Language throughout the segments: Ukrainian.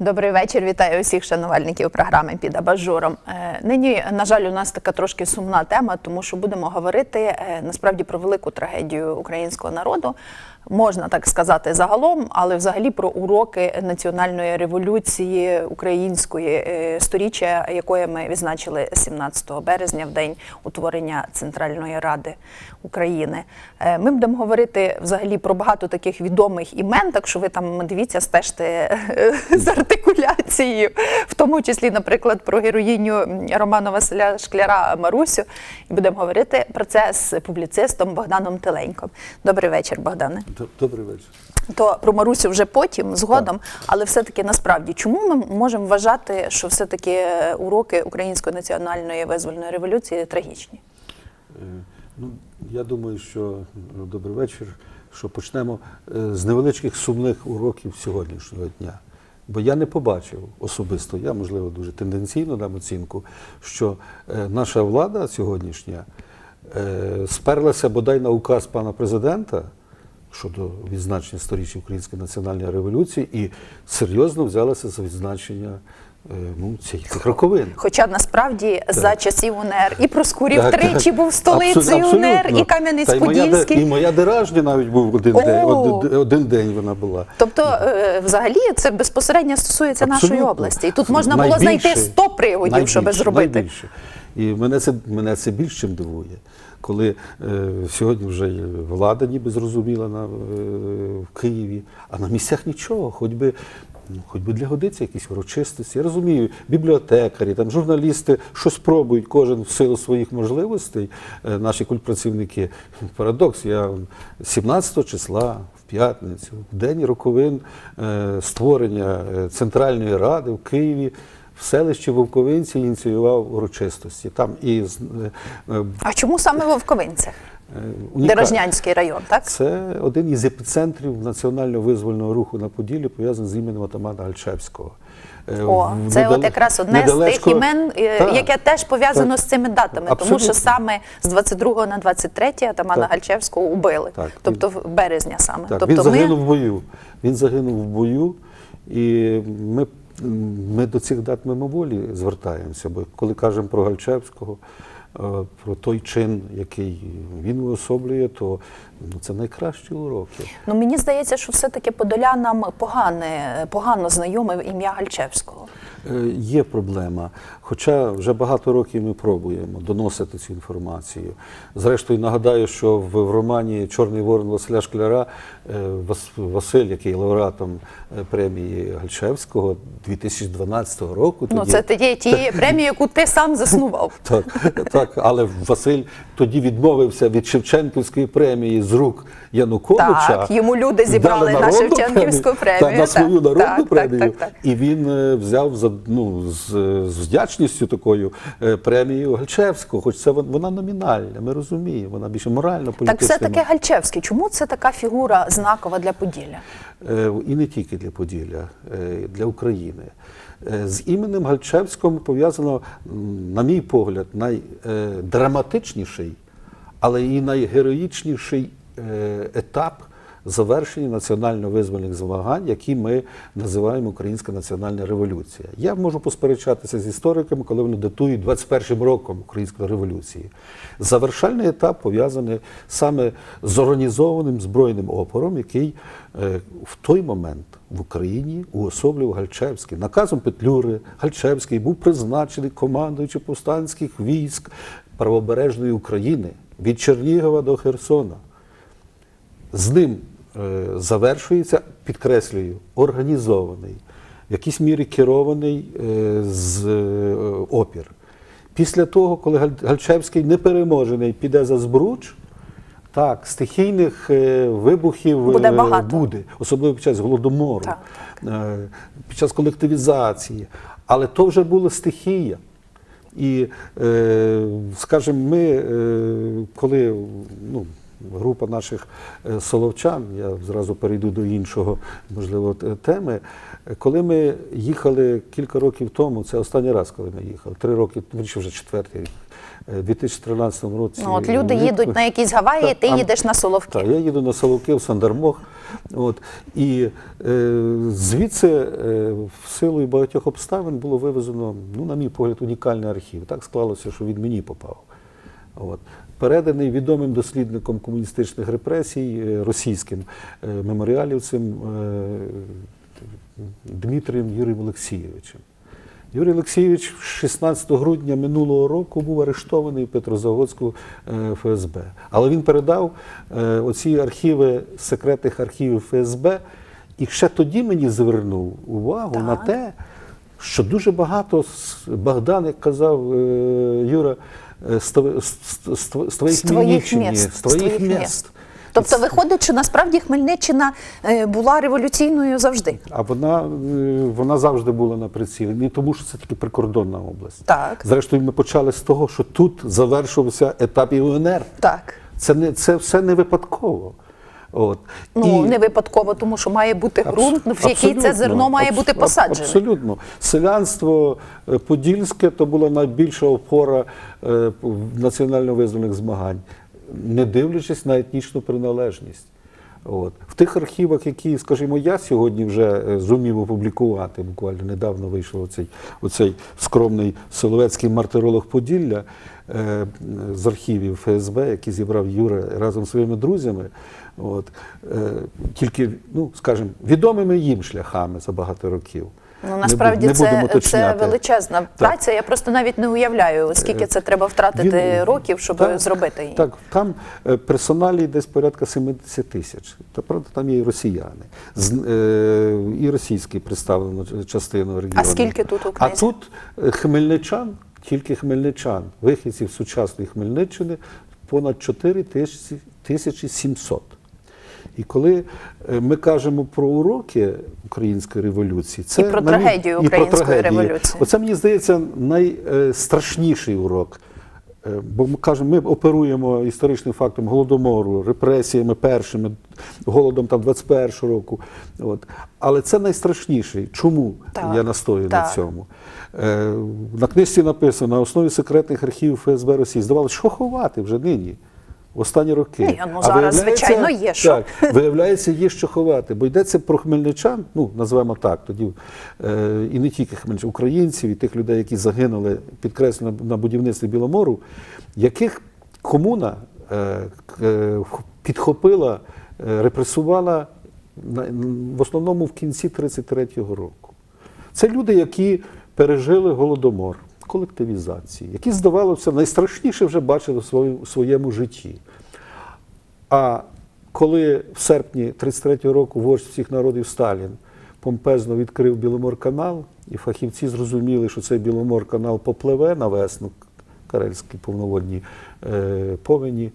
Добрий вечір. Вітаю усіх шанувальників програми під абажуром. Е, Нині, на жаль, у нас така трошки сумна тема, тому що будемо говорити е, насправді про велику трагедію українського народу. Можна так сказати загалом, але взагалі про уроки національної революції української е, сторіччя, якої ми відзначили 17 березня, в день утворення Центральної Ради України. Е, Ми будемо говорити взагалі про багато таких відомих імен, так що ви там дивіться, стежте е, з артикуляцією, в тому числі, наприклад, про героїню Романа Василя Шкляра Марусю. І будемо говорити про це з публіцистом Богданом Теленьком. Добрий вечір, Богдане. Добрий вечір. То про Марусю вже потім, згодом, але все-таки насправді, чому ми можемо вважати, що все-таки е, уроки Української національної визвольної революції трагічні? Е, Ну, я думаю, що ну, добрий вечір. Що почнемо е, з невеличких сумних уроків сьогоднішнього дня. Бо я не побачив особисто, я можливо дуже тенденційно дам оцінку, що наша влада сьогоднішня сперлася бодай на указ пана президента щодо відзначення сторіччя Української національної революції і серйозно взялася за відзначення е, ну, цих роковин. Хоча насправді за часів УНР і Проскурів Так, тричі так. був столицею Абсолютно. УНР, і моя, Кам'янець-Подільський. і моя Деражня навіть був один О! день, один, один день вона була. Тобто, е, взагалі, це безпосередньо стосується нашої області. І тут можна було знайти 100 приводів, щоб зробити. Найбільше. І мене це, мене це більш чим дивує, коли е, сьогодні вже влада ніби зрозуміла на, е, в Києві, а на місцях нічого, хоч би. Ну, хоч би для годиться якісь урочистості. Я розумію, бібліотекарі, там журналісти, що спробують кожен в силу своїх можливостей, е, наші культпрацівники. Парадокс, я 17 числа в п'ятницю, в день роковин е, створення е, Центральної Ради в Києві в селищі Вовковинці ініціював урочистості. Там і е, е, А чому саме Вовковинця? е, уніка- район, так? Це один із епіцентрів національно-визвольного руху на Поділлі, пов'язаний з іменем Атамана Гальчевського. О, це от якраз одне з тих імен, Так, яке теж пов'язано з цими датами, тому що саме з 22 на 23 Атамана Так. Гальчевського убили, Так. тобто в березня саме. Так, тобто він ми загинув в бою. Він загинув в бою, і ми, ми до цих дат мимоволі звертаємося, бо коли кажемо про Гальчевського, е, про той чин, який він уособлює, то ну, це найкращі уроки. Ну мені здається, що все-таки подолянам погане, погано знайоме ім'я Гальчевського. Е, Є проблема, хоча вже багато років ми пробуємо доносити цю інформацію. Зрештою, нагадаю, що в, в романі Чорний ворон Василя Шкляра е, Вас- Василь, який лауреатом е, премії Гальчевського 2012 року, Ну це тієї тієї премії, яку ти сам заснував. так, так, але Василь тоді відмовився від Шевченківської премії з рук Януковича. Так, йому люди зібрали на Шевченківську премію, Та, на свою народну так, так, премію. так, так. І він е, взяв за ну з, з вдячністю такою е, премією Гальчевського, хоч це вона номінальна, ми розуміємо, вона більше морально Так політична. все-таки Гальчевський. Чому це така фігура знакова для Поділля? Е, і не тільки для Поділля, е, для України. Е, З іменем Гальчевського пов'язано, на мій погляд, найдраматичніший, але і найгероїчніший е, етап завершення національно-визвольних змагань, які ми називаємо Українська національна революція. Я можу посперечатися з істориками, коли вони датують 21 роком Української революції. Завершальний етап пов'язаний саме з організованим збройним опором, який е, в той момент в Україні уособлював Гальчевський. Наказом Петлюри Гальчевський був призначений командуючи повстанських військ правобережної України від Чернігова до Херсона. З ним е, завершується, підкреслюю, організований, в якійсь мірі керований е, з е, опір. Після того, коли Гальчевський непереможений піде за збруч, так, стихійних вибухів Буде багато. буде, особливо під час голодомору, Так. під час колективізації. Але то вже була стихія. І, скажімо, ми, коли ну, група наших е, соловчан, я зразу перейду до іншого, можливо, теми. е, Коли ми їхали кілька років тому, це останній раз, коли ми їхали, три роки, вірніше вже четвертий рік, е, в 2013 році. Ну, от люди їдуть на якісь Гаваї, Так, ти а- їдеш на Соловки. Так, я їду на Соловки в Сандармох. От, і е, звідси е, в силу багатьох обставин було вивезено, ну, на мій погляд, унікальний архів. Так склалося, що він мені попав. От. Переданий відомим дослідником комуністичних репресій, е, російським е, меморіалівцем е, Дмитрієм Юрієм Олексійовичем. Юрій Олексійович 16 грудня минулого року був арештований в Петрозаводську ФСБ. Але він передав оці архіви секретних архівів ФСБ, і ще тоді мені звернув увагу на те, що дуже багато Богдан, як казав Юра, з тво- з- з- з- з твоїх міст, з твоїх міст. Тобто виходить, що насправді Хмельниччина е, була революційною завжди. А вона, е, вона завжди була на прицілі. Не тому, що це тільки прикордонна область. Так. Зрештою, ми почали з того, що тут завершувався етап ІУНР. Так. Це, не, це все не випадково. От. Ну, І- не випадково, тому що має бути ґрунт, в який це зерно має абс- бути посаджене. Абсолютно. Селянство е, подільське то була найбільша опора е, національно-визвольних змагань, не дивлячись на етнічну приналежність. От. В тих архівах, які, скажімо, я сьогодні вже е, зумів опублікувати, буквально недавно вийшов оцей, оцей скромний Соловецький мартиролог Поділля е, з архівів ФСБ, який зібрав Юра разом зі своїми друзями. От, е, тільки, ну, скажімо, відомими їм шляхами за багато років. Ну насправді бу- не це, це величезна праця. Я просто навіть не уявляю, скільки це треба втратити Він- років, щоб так, зробити її. Так, там е, персоналі десь порядка 70 тисяч. Та правда, там є і росіяни. З, е, і російські представлено частину регіону. А скільки тут А українців? тут е, хмельничан, тільки хмельничан, вихідців сучасної Хмельниччини понад 4 тисячі, тисячі 700. І коли е, ми кажемо про уроки української революції, це І про мій- трагедію і про української трагедії. революції. Оце мені здається найстрашніший урок. Е, Бо ми кажемо, ми оперуємо історичним фактом голодомору, репресіями першими, голодом там 21-го року. От. Але це найстрашніший. Чому Так, я настою так. на цьому? Е, на книжці написано на основі секретних архівів ФСБ Росії. Здавалося, що ховати вже нині. Останні роки. Ні, ну, зараз, звичайно, є що. Так, виявляється, є що ховати, бо йдеться про хмельничан, ну назвемо так, тоді е, і не тільки хмельничан, українців, і тих людей, які загинули, підкреслено на будівництві Біломору, яких комуна е, е, підхопила, е, репресувала на- в основному в кінці 33-го року. Це люди, які пережили голодомор, колективізації, які, здавалося, найстрашніше вже бачили в своєму житті. А коли в серпні 33-го року вождь всіх народів Сталін помпезно відкрив Біломор-канал, і фахівці зрозуміли, що цей Біломор-канал попливе на весну, карельські повноводні е, повені.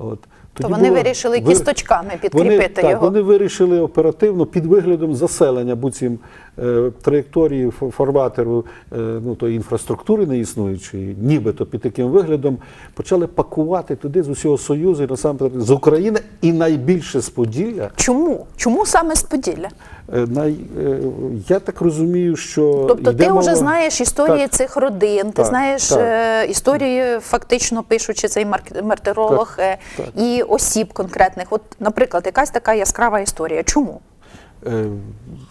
От, То вони було- вирішили ви- кісточками підкріпити вони, так, його. Вони вирішили оперативно під виглядом заселення буцім е, траєкторії фо- фарватеру е, ну, тої інфраструктури неіснуючої, нібито під таким виглядом, почали пакувати туди з усього Союзу, і насамперед з України і найбільше з Поділля. Чому? Чому саме з Поділля? Е, Най, е, я так розумію, що Тобто ти вже мова- знаєш історії Так. цих родин, ти Так, знаєш так. е, історії, фактично пишучи цей мартиролог е, так. і осіб конкретних. От, наприклад, якась така яскрава історія. Чому?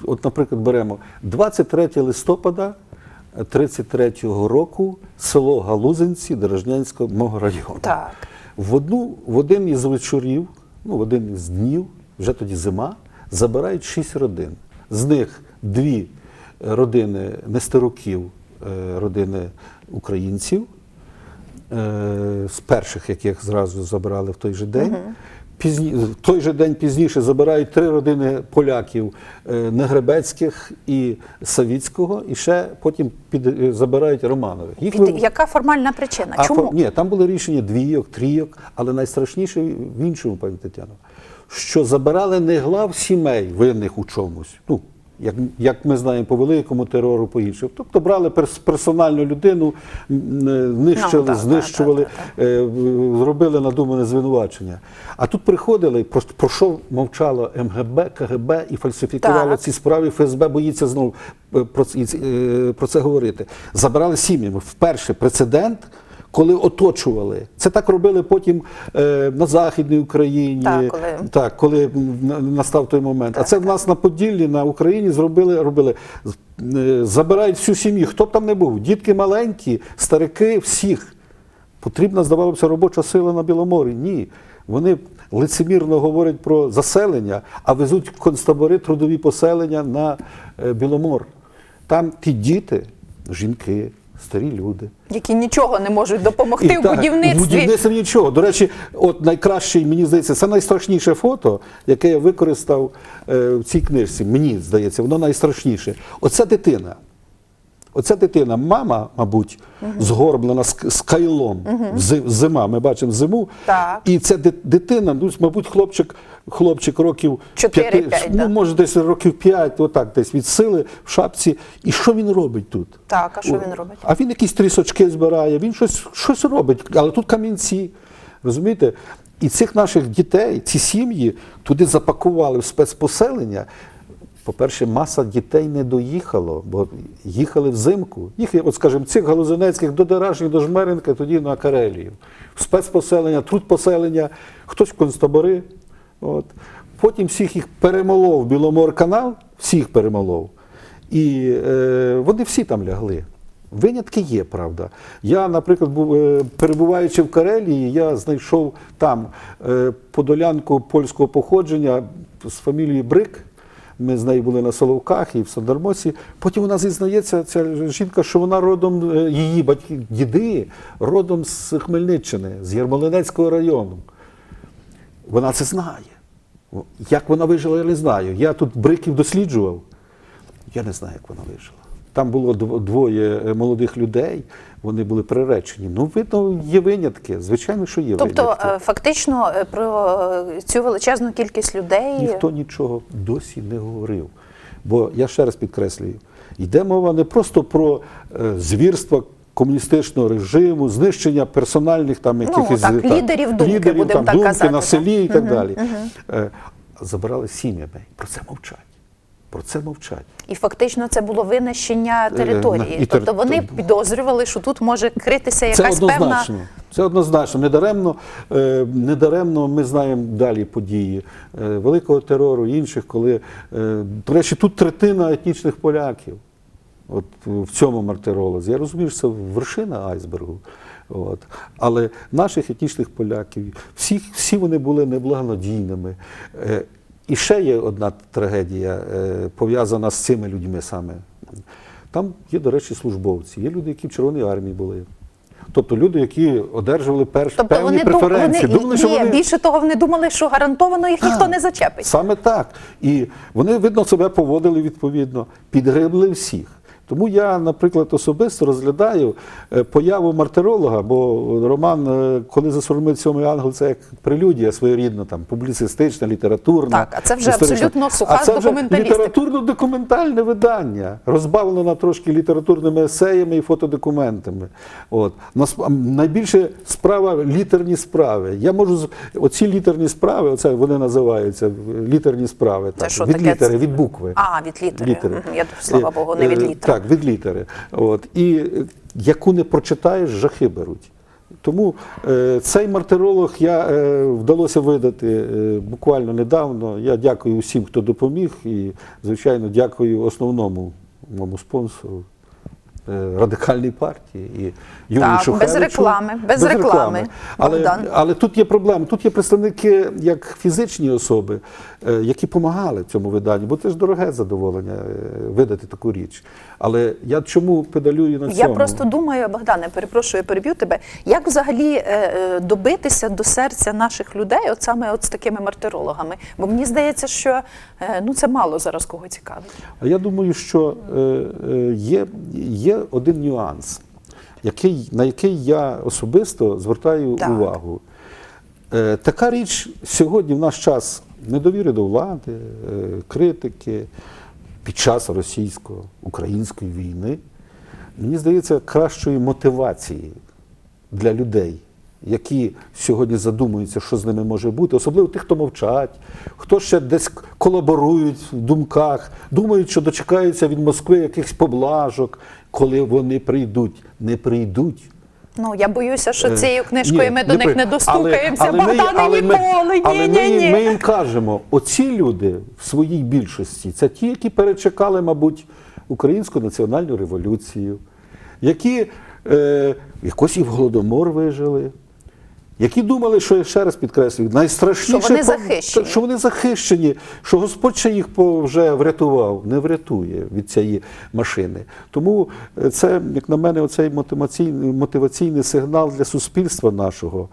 От, наприклад, беремо 23 листопада 33-го року село Галузинці Дорожнянського мого району. Так. В, одну, в один із вечорів, ну, в один із днів, вже тоді зима, забирають шість родин. З них дві родини нестеруків, е, родини українців, е, з перших, яких зразу забрали в той же день. Пізні, в той же день пізніше забирають три родини поляків е, Негребецьких і Савіцького, і ще потім під, е, забирають Романових. Їх Під, ви- яка формальна причина? а Чому? ні, там були рішення двійок, трійок, але найстрашніше в іншому, пані Тетяно, що забирали не глав сімей винних у чомусь. Ну, як, як ми знаємо, по великому терору, по іншому. Тобто брали перс- персональну людину, е, нищили, Ну, так, знищували, так, е, в- зробили надумане звинувачення. А тут приходили, про, про що мовчало МГБ, КГБ і фальсифікувало Так. ці справи. ФСБ боїться знову е, про, е, про це говорити. Забрали сім'ями. Вперше прецедент, коли оточували. Це так робили потім е, на Західній Україні, Так, коли- так, коли настав той момент. А це в нас на Поділлі, на Україні зробили, робили. Е, Забирають всю сім'ю, хто б там не був, дітки маленькі, старики, всіх. Потрібна, здавалося, робоча сила на Біломорі. Ні. Вони лицемірно говорять про заселення, а везуть концтабори трудові поселення на е, Біломор. Там ті діти, жінки, старі люди. Які нічого не можуть допомогти в так, будівництві. В будівництві нічого. До речі, от найкращий, мені здається, це найстрашніше фото, яке я використав е, в цій книжці. Мені здається, воно найстрашніше. Оця дитина. Оця дитина, мама, мабуть, згорблена з, з кайлом. Зи- Зима, ми бачимо зиму. Так. І ця дитина, ну, мабуть, хлопчик, хлопчик років Чотири, п'яти, п'ять, ну, може, десь років 5, отак десь від сили в шапці. І що він робить тут? Так, а що він робить? А він якісь трісочки збирає, він щось, щось робить, але тут камінці. Розумієте? І цих наших дітей, ці сім'ї туди запакували в спецпоселення. По-перше, маса дітей не доїхало, бо їхали взимку. Їх, от скажімо, цих галузинецьких до Деражні, до Жмеринки, тоді на Карелію. Спецпоселення, трудпоселення, хтось в концтабори. От. Потім всіх їх перемолов Біломор-канал, всіх перемолов. І е, вони всі там лягли. Винятки є, правда. Я, наприклад, був, е, перебуваючи в Карелії, я знайшов там е, подолянку польського походження з фамілією Брик. Ми з нею були на Соловках і в Сандармосі. Потім вона зізнається, ця жінка, що вона родом, е, її батьки, діди, родом з Хмельниччини, з Ярмолинецького району. Вона це знає. Як вона вижила, я не знаю. Я тут бриків досліджував. Я не знаю, як вона вижила. Там було двоє е, молодих людей, вони були приречені. Ну, видно, є винятки. Звичайно, що є Тобто, винятки. е, фактично, е, про цю величезну кількість людей. Ніхто нічого досі не говорив. Бо я ще раз підкреслюю: йде мова не просто про звірства комуністичного режиму, знищення персональних там якихось Ну, так, лідерів думки, лідерів, будемо там, так думки казати, на селі і так далі. Е, Забирали сім'ями. Про це мовчать. Про це мовчать. І фактично це було винищення території. Е, і тобто вони то- підозрювали, що тут може критися Це якась певна. Це однозначно. Недаремно, е, недаремно ми знаємо далі події е, великого терору інших, коли, до речі, тут третина етнічних поляків. От в цьому мартиролозі. Я розумію, що це вершина айсбергу. От. Але наших етнічних поляків, всі, всі вони були неблагонадійними. І ще є одна трагедія, е, пов'язана з цими людьми саме. Там є, до речі, службовці, є люди, які в Червоній армії були. Тобто люди, які одержували перш, Тобто певні вони, преференції. вони, Думали, що ні, вони... більше того, вони думали, що гарантовано їх ніхто не зачепить. Саме так. І вони, видно, себе поводили відповідно, підгребли всіх. Тому я, наприклад, особисто розглядаю е, появу мартиролога, бо роман, е, коли засурмить сьомий ангел, це як прелюдія своєрідна, там, публіцистична, літературна. Так, а це вже історична. абсолютно суха а це вже документалістика. літературно-документальне видання, розбавлено трошки літературними есеями і фотодокументами. От. Найбільше справа літерні справи. Я можу оці літерні справи, оце вони називаються літерні справи. Це Так, що від таке? літери, від букви. А, від літери. Мгм. Я, слава Е, Богу, не від літери. Так, від літери. От. І е, яку не прочитаєш, жахи беруть. Тому е, цей мартиролог я е, вдалося видати е, буквально недавно. Я дякую усім, хто допоміг, і, звичайно, дякую основному моєму спонсору. Е, Радикальній партії і Юрію Так, без реклами, без реклами, Але, але тут є проблема. Тут є представники як фізичні особи, е, які допомагали цьому виданню, бо це ж дороге задоволення е, видати таку річ. Але я чому педалюю на Я просто думаю, Богдане, перепрошую, переб'ю тебе. Як взагалі добитися до серця наших людей, от саме от з такими мартирологами? Бо мені здається, що ну це мало зараз кого цікавить. А я думаю, що е, є, є один нюанс, який, на який я особисто звертаю Так. увагу. Е, така річ сьогодні в наш час недовіри до влади, е, критики під час російсько-української війни, мені здається, кращої мотивації для людей, які сьогодні задумуються, що з ними може бути, особливо тих, хто мовчать, хто ще десь колаборують в думках, думають, що дочекаються від Москви якихось поблажок, коли вони прийдуть. Не прийдуть. Ну я боюся, що Е, цією книжкою ми до них при- не достукаємося. але але Богдане, але ніколи. але Ні, ми, ні, ні. ми їм кажемо, оці люди в своїй більшості це ті, які перечекали, мабуть, українську національну революцію, які е, якось і в голодомор вижили. Які думали, що я ще раз підкреслюю, найстрашніше, Що вони захищені. що вони захищені, що Господь ще їх вже врятував, не врятує від цієї машини. Тому е, це, як на мене, оцей мотиваційний, мотиваційний сигнал для суспільства нашого,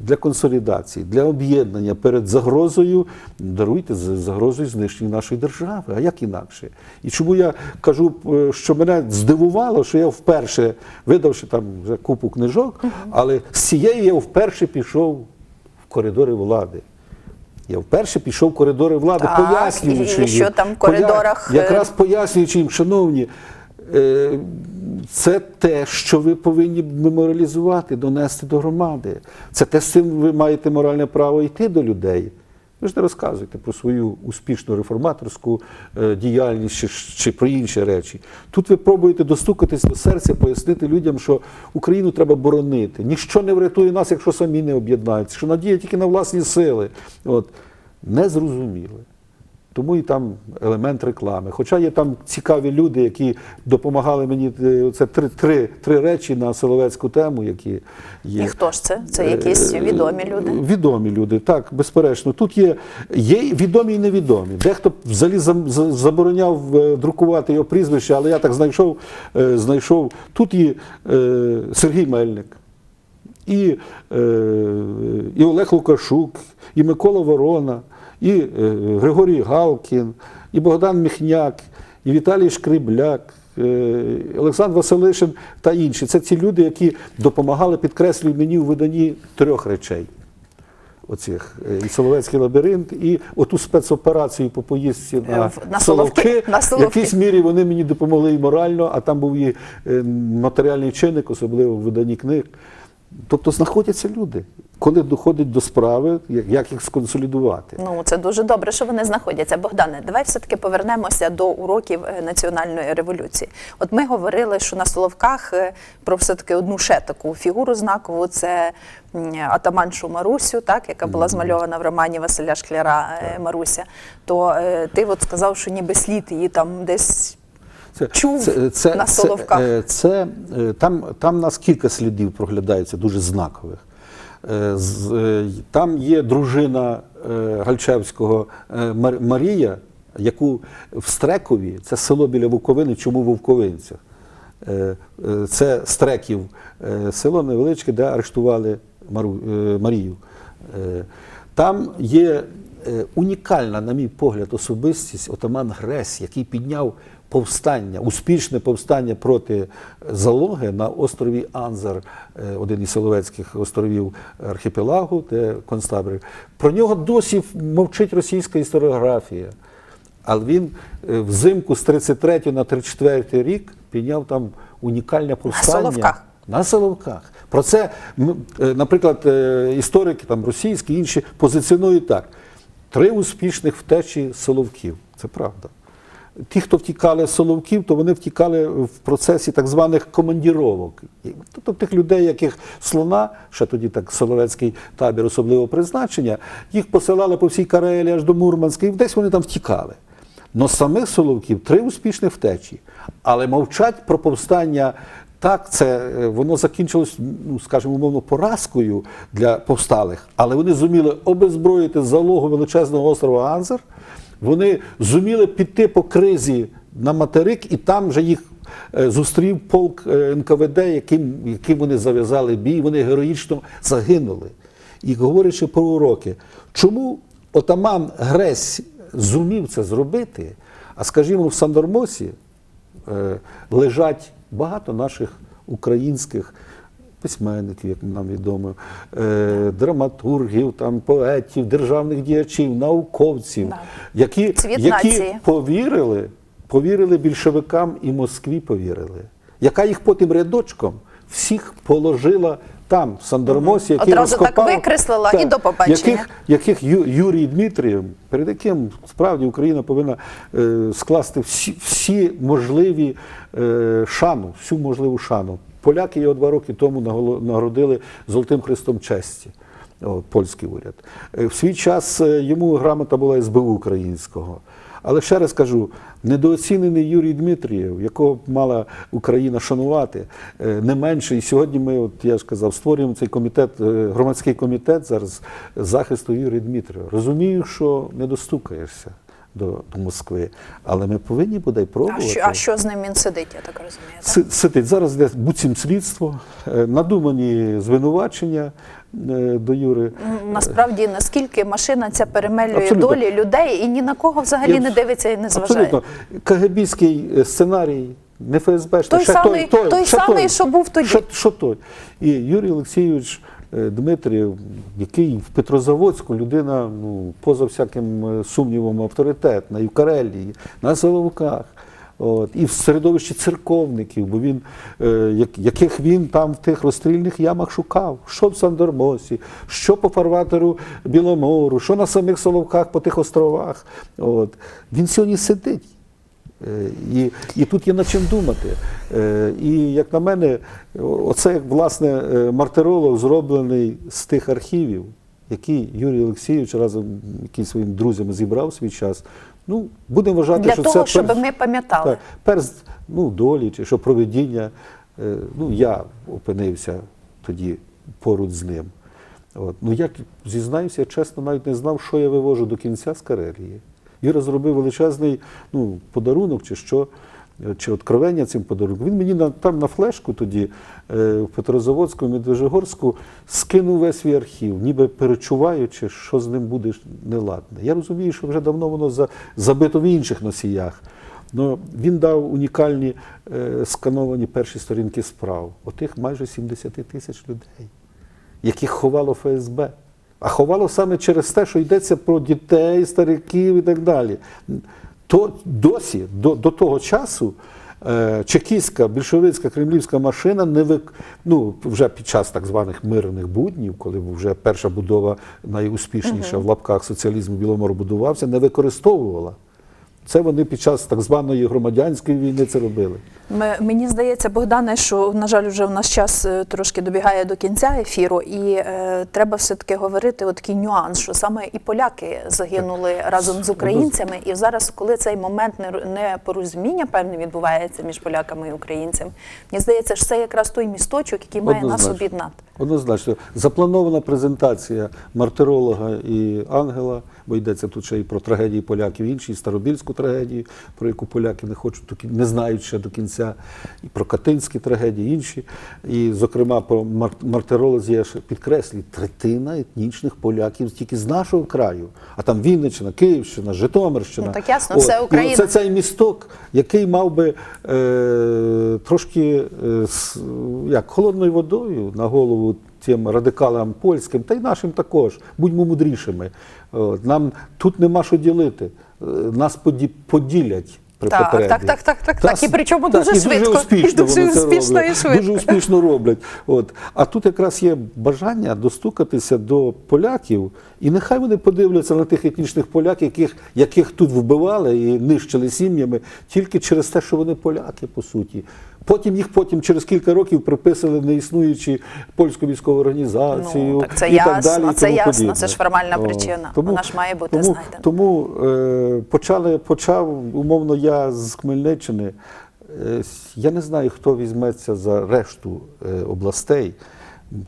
для консолідації, для об'єднання перед загрозою, даруйте загрозою знищення нашої держави. А як інакше? І чому я кажу, е, що мене здивувало, що я вперше, видавши там вже купу книжок, але з цієї я вперше пішов в коридори влади. Я вперше пішов в коридори влади, Так, пояснюючи і що їм. там в коридорах, Якраз пояснюючи їм, шановні, е, це те, що ви повинні меморіалізувати, донести до громади. Це те, з цим ви маєте моральне право йти до людей. Ви ж не розказуєте про свою успішну реформаторську е, діяльність чи, чи про інші речі. Тут ви пробуєте достукатись до серця, пояснити людям, що Україну треба боронити. Ніщо не врятує нас, якщо самі не об'єднаються, що надія тільки на власні сили. От. Не зрозуміли. Тому і там елемент реклами. Хоча є там цікаві люди, які допомагали мені. е, Це три, три, три речі на Соловецьку тему, які є. І хто ж це? Це якісь Е, відомі люди. Відомі люди, так, безперечно. Тут є, є відомі і невідомі. Дехто взагалі забороняв е, друкувати його прізвище, але я так знайшов. е, знайшов. Тут є е, Сергій Мельник, і, е, і Олег Лукашук, і Микола Ворона, і е, Григорій Галкін, і Богдан Міхняк, і Віталій Шкрибляк. е, Олександр Василишин та інші. Це ці люди, які допомагали, підкреслюю мені в виданні трьох речей. Оцих е, і Соловецький лабіринт, і оту спецоперацію по поїздці на, Е, на Соловки, Соловки. на В якійсь мірі вони мені допомогли і морально, а там був і матеріальний чинник, особливо в виданні книг. Тобто знаходяться люди, коли доходить до справи, як їх сконсолідувати. Ну це дуже добре, що вони знаходяться. Богдане, давай все-таки повернемося до уроків е, національної революції. От ми говорили, що на Соловках е, про все-таки одну ще таку фігуру знакову це атаманшу Марусю, так, яка була змальована в романі Василя Шкляра е, Маруся. То ти от сказав, що ніби слід її там десь. Це, Чув на Соловках. Це, це, е, там, там у нас кілька слідів проглядається, дуже знакових. Е, е, Там є дружина е, Гальчевського Марія, яку в Стрекові, це село біля Вовковини, чому Вовковинцях? Це Стреків, село невеличке, де арештували Марію. Там є унікальна, на мій погляд, особистість отаман Гресь, який підняв повстання, успішне повстання проти залоги на острові Анзар, е, один із Соловецьких островів архіпелагу, де концтабір. Про нього досі мовчить російська історіографія. Але він е, взимку з 33 на 34 рік підняв там унікальне повстання. Соловках. На Соловках. Про це, е, наприклад, історики там, російські, інші позиціонують так. Три успішних втечі Соловків. Це правда. Ті, хто втікали з Соловків, то вони втікали в процесі так званих командіровок. Тобто тих людей, яких слона, ще тоді так Соловецький табір особливого призначення, їх посилали по всій Карелі аж до Мурманська, і десь вони там втікали. Но самих Соловків три успішних втечі. Але мовчать про повстання. Так, це е, воно закінчилось, ну скажімо, умовно, поразкою для повсталих, але вони зуміли обезброїти залогу величезного острова Анзер. Вони зуміли піти по кризі на материк, і там вже їх е, зустрів полк е, НКВД, яким, яким вони зав'язали бій. Вони героїчно загинули. І говорячи про уроки, чому отаман Гресь зумів це зробити, а скажімо, в Сандормосі е, лежать багато наших українських письменників, як нам відомо, е, драматургів, там, поетів, державних діячів, науковців, Да. які, які повірили, повірили більшовикам і Москві повірили, яка їх потім рядочком всіх положила там, в Сандормосі, який Одразу так викреслила і до побачення. Яких, яких Ю- Юрій Дмитрієв, перед яким справді Україна повинна е, скласти всі, всі можливі е, шану, всю можливу шану. Поляки його два роки тому нагородили Золотим Христом честі. Польський уряд. Е, В свій час е, йому грамота була СБУ українського. Але ще раз кажу, недооцінений Юрій Дмитрієв, якого мала Україна шанувати, е, не менше. І сьогодні ми, от я ж казав, створюємо цей комітет, громадський комітет зараз захисту Юрія Дмитрієва. Розумію, що не достукаєшся до, до Москви, але ми повинні А пробувати. що, а що з ним він сидить, я так розумію? Так? Сидить зараз йде буцім слідство, е, надумані звинувачення е, до Юри. Насправді, наскільки машина ця перемелює Абсолютно. долі людей і ні на кого взвзагалі Я- не дивиться і не зважає. Абсолютно. КГБський е, сценарій, не ФСБ, Той ще самий- той, той ще самий, що був тоді. Що, що той. І Юрій Олексійович Дмитрів, який в Петрозаводську людина, ну, поза всяким е, сумнівом, авторитетна, і в Карелії, на Соловках. От, і в середовищі церковників, бо він, е, яких він там в тих розстрільних ямах шукав, що в Сандермосі, що по фарватеру Біломору, що на самих Соловках по тих островах. От. Він сьогодні сидить. Е, І, і тут є над чим думати. Е, І як на мене, оце як власне е, мартиролог зроблений з тих архівів, які Юрій Олексійович разом який своїми друзями зібрав свій час. Ну, будемо вважати, Для що того, це щоб ми пам'ятали. так, перс ну, долі чи що проведіння. Ну, я опинився тоді поруч з ним. От. Ну, як зізнаюся, я чесно навіть не знав, що я вивожу до кінця з Карелії. Юра зробив величезний ну, подарунок чи що, е, чи откровення цим подарунком. Він мені на, там на флешку тоді е, в Петрозаводську, Медвежигорську скинув весь свій архів, ніби перечуваючи, що з ним буде неладне. Я розумію, що вже давно воно за, забито в інших носіях. Ну, він дав унікальні е, скановані перші сторінки справ. Отих майже 70 тисяч людей, яких ховало ФСБ. А ховало саме через те, що йдеться про дітей, стариків і так далі. То досі, до, до того часу, е, чекістська, більшовицька, кремлівська машина не вик... ну, вже під час так званих мирних буднів, коли вже перша будова найуспішніша в лапках соціалізму Біломору будувався, не використовувала. Це вони під час так званої громадянської війни це робили. Мені здається, Богдане, що на жаль, вже в нас час е, трошки добігає до кінця ефіру, і е, треба все таки говорити от такий нюанс, що саме і поляки загинули разом з українцями. І зараз, коли цей момент не- непорозуміння певне відбувається між поляками і українцями, мені здається, що це якраз той місточок, який має нас об'єднати. Однозначно. Запланована презентація мартиролога і ангела, бо йдеться тут ще і про трагедії поляків, інші, і старобільську трагедію, про яку поляки не хочуть, не знають ще до кінця, і про катинські трагедії, інші. І, зокрема, про мар- мартиролозі я ще підкреслюю, третина етнічних поляків тільки з нашого краю. А там Вінниччина, Київщина, Житомирщина. Ну, так ясно, все і Україна. Це цей місток, який мав би е, трошки е, як, холодною водою на голову тим радикалам польським, та й нашим також. Будьмо мудрішими. Нам тут нема що ділити. Е, Нас поді, поділять. При Так, потребі. так, так, так, так, так, і причому дуже і швидко, Дуже успішно, і дуже вони це роблять. і швидко. Дуже успішно роблять. От. А тут якраз є бажання достукатися до поляків, і нехай вони подивляться на тих етнічних поляків, яких, яких тут вбивали і нищили сім'ями, тільки через те, що вони поляки, по суті. Потім їх потім через кілька років приписали неіснуючі польську військову організацію. Ну, так це і так ясно, далі, і це тому ясно, подібне. це ж формальна О, причина. Вона ж має бути тому, знайдена. тому е, почали, почав, умовно, я з Хмельниччини. Е, я не знаю, хто візьметься за решту е, областей,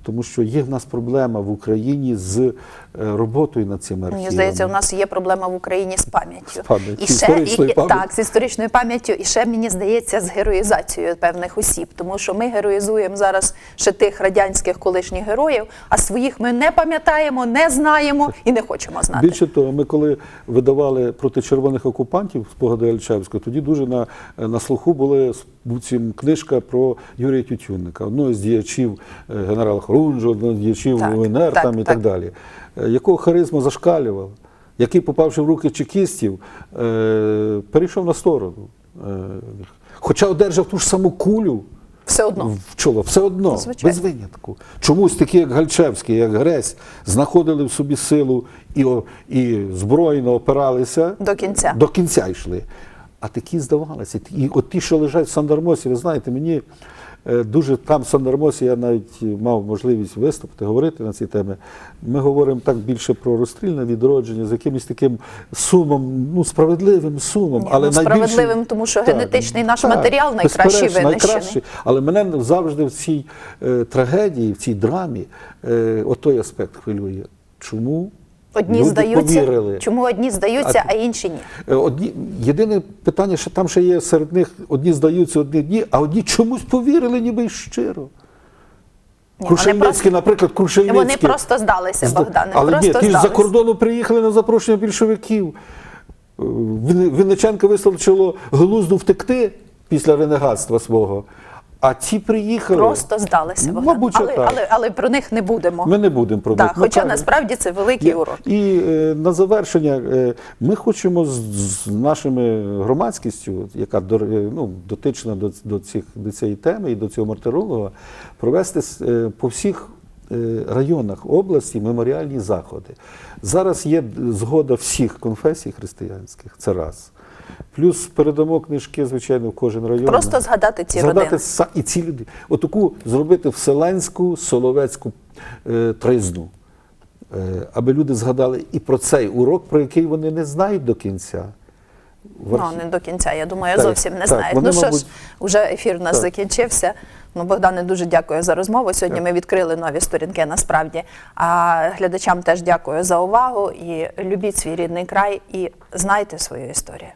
тому що є в нас проблема в Україні з роботою над цими архівами. Мені здається, у нас є проблема в Україні з пам'яттю. З пам'яттю, І ще історичною і, пам'яттю. так, з історичною пам'яттю, і ще мені здається, з героїзацією певних осіб, тому що ми героїзуємо зараз ще тих радянських колишніх героїв, а своїх ми не пам'ятаємо, не знаємо і не хочемо знати. Більше того, ми коли видавали проти червоних окупантів спогади Альчевського, тоді дуже на, на слуху були буцім книжка про Юрія Тютюнника, одного з діячів е, генерала Хорунжого, одного з діячів Так, УНР так, там, і так. так далі, е, якого харизма зашкалювала, який, попавши в руки чекістів, е, перейшов на сторону. Е, хоча одержав ту ж саму кулю Все одно. в чоло, все одно, Звичайно. без винятку. Чомусь такі, як Гальчевський, як Гресь, знаходили в собі силу і, і збройно опиралися До кінця. До кінця йшли. А такі здавалися. І от ті, що лежать в Сандармосі, ви знаєте, мені е, дуже там в Сандармосі я навіть мав можливість виступити, говорити на ці теми. Ми говоримо так більше про розстрільне відродження з якимось таким сумом, ну справедливим сумом, Ні, але ну, найбільше- справедливим, тому що генетичний наш матеріал найкращий винищений. найкращий. Але мене завжди в цій е, трагедії, в цій драмі, е, отой аспект хвилює. Чому Одні люди здаються, повірили? чому одні здаються, А- а інші ні. Е, Одні, єдине питання, що там ще є серед них одні здаються, одні ні, а одні чомусь повірили, ніби й щиро. Ні, Крушельницький, просто- наприклад, Крушельницький. Вони просто здалися, Богдане. Але просто ні, ті ж за кордону приїхали на запрошення більшовиків. Вин- Винниченко висловило глузду втекти після ренегатства свого. А ці приїхали. Просто здалися, Богдан. мабуть, але, так. але, але про них не будемо. Ми не будемо про них. Ну, хоча правильно. насправді це великий Є- урок. І е, на завершення, е, ми хочемо з, з нашими громадськістю, яка до, е, ну, дотична до, до, цих, до цієї теми і до цього мартиролога, провести е, по всіх е, районах області меморіальні заходи. Зараз є згода всіх конфесій християнських, це раз. Плюс передамо книжки, звичайно, в кожен район. Просто згадати ці Згадати родини. са- і ці люди. Отаку зробити вселенську соловецьку е, тризну. Е, аби люди згадали і про цей урок, про який вони не знають до кінця. Ну, не до кінця, я думаю, Так, зовсім не так, знають. вони, ну що мабуть- ж, вже ефір у нас Так. закінчився. Ну, Богдане, дуже дякую за розмову. Сьогодні ми відкрили нові сторінки насправді. А глядачам теж дякую за увагу. І любіть свій рідний край і знайте свою історію.